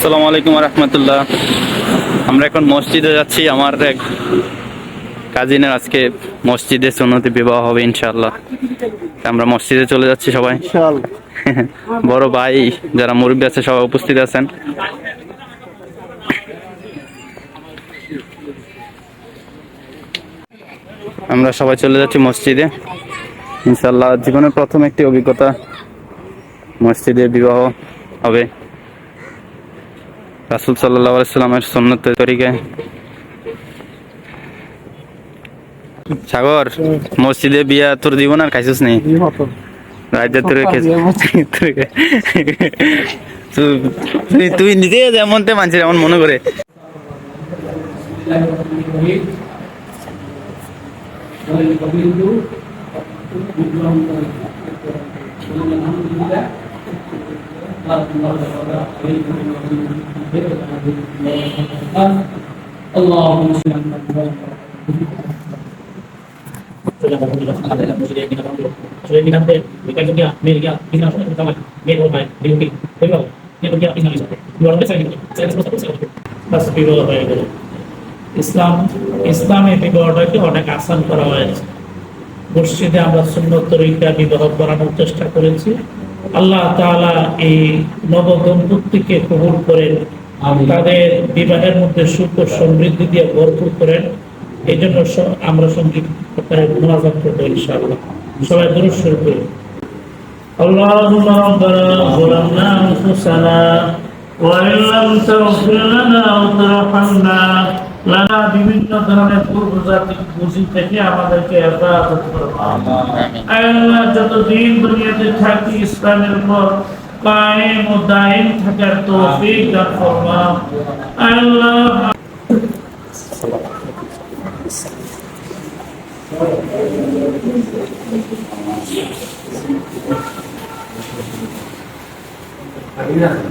আসসালামু আলাইকুম রহমতুল্লাহ। আমরা এখন মসজিদে যাচ্ছি আমার এক কাজিনের আজকে মসজিদে সুন্নতি বিবাহ হবে ইনশাআল্লাহ। আমরা মসজিদে চলে যাচ্ছি সবাই। বড় ভাই যারা মুরব্বী আছে সবাই উপস্থিত আছেন। আমরা সবাই চলে যাচ্ছি মসজিদে। ইনশাল্লাহ জীবনের প্রথম একটি অভিজ্ঞতা মসজিদে বিবাহ হবে। রাসুল সাল্লাহ আলাইসাল্লামের সন্ন্যত তরিকায়। সাগর মসজিদে বিয়া তোর দিব না খাইছিস তোর তুই তুই নিজে যেমন তে মানছিস এমন মনে করে। اللهم صل sudah kita ambil bukan juga mil ya kita harus pertama mil or by diuki betul ini bagi apa ini luar biasa ini saya harus terus বাস বিবাহ হয়ে গেল ইসলাম ইসলামে বিবাহটাকে অনেক আসান করা হয়েছে মসজিদে আমরা সুন্নত তরিকা বিবাহ করানোর চেষ্টা করেছি আল্লাহ তাআলা এই নবদম্পতিকে কবুল করেন তাদের বিবাহের মধ্যে সুখ ও সমৃদ্ধি দিয়ে ভরপুর করেন এই জন্য স- আমরা সঙ্গীত মোনাজাত করবো ইনশাআল্লাহ সবাই দূর শুরু করি اللهم ربنا ظلمنا انفسنا وان لم تغفر لنا وترحمنا নানা বিভিন্ন ধরনের পূর্বজাতিক পুঁজি থেকে আমাদেরকে যতদিন দুনিয়াতে থাকি, ইসলামের উপর কায়েম ও দায়েম থাকার তৌফিক দান ফরমান আল্লাহ Yeah.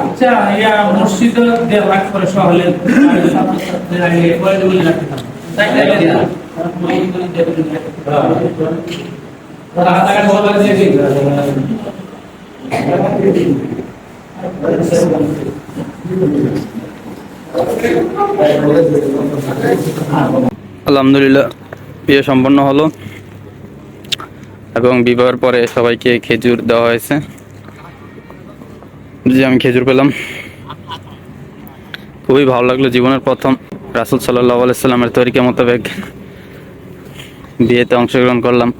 আচ্ছা ইয়া মসজিদ দেড় লাখ করে সহলে আলহামদুলিল্লাহ বিয়ে সম্পন্ন হলো। এবং বিবাহের পরে সবাইকে খেজুর দেওয়া হয়েছে। যে আমি খেজুর পেলাম। খুবই ভালো লাগল জীবনের প্রথম। রাসুল সাল্লাহ আলাইসাল্লামের তরিকা মোতাবেক বিয়েতে অংশগ্রহণ করলাম।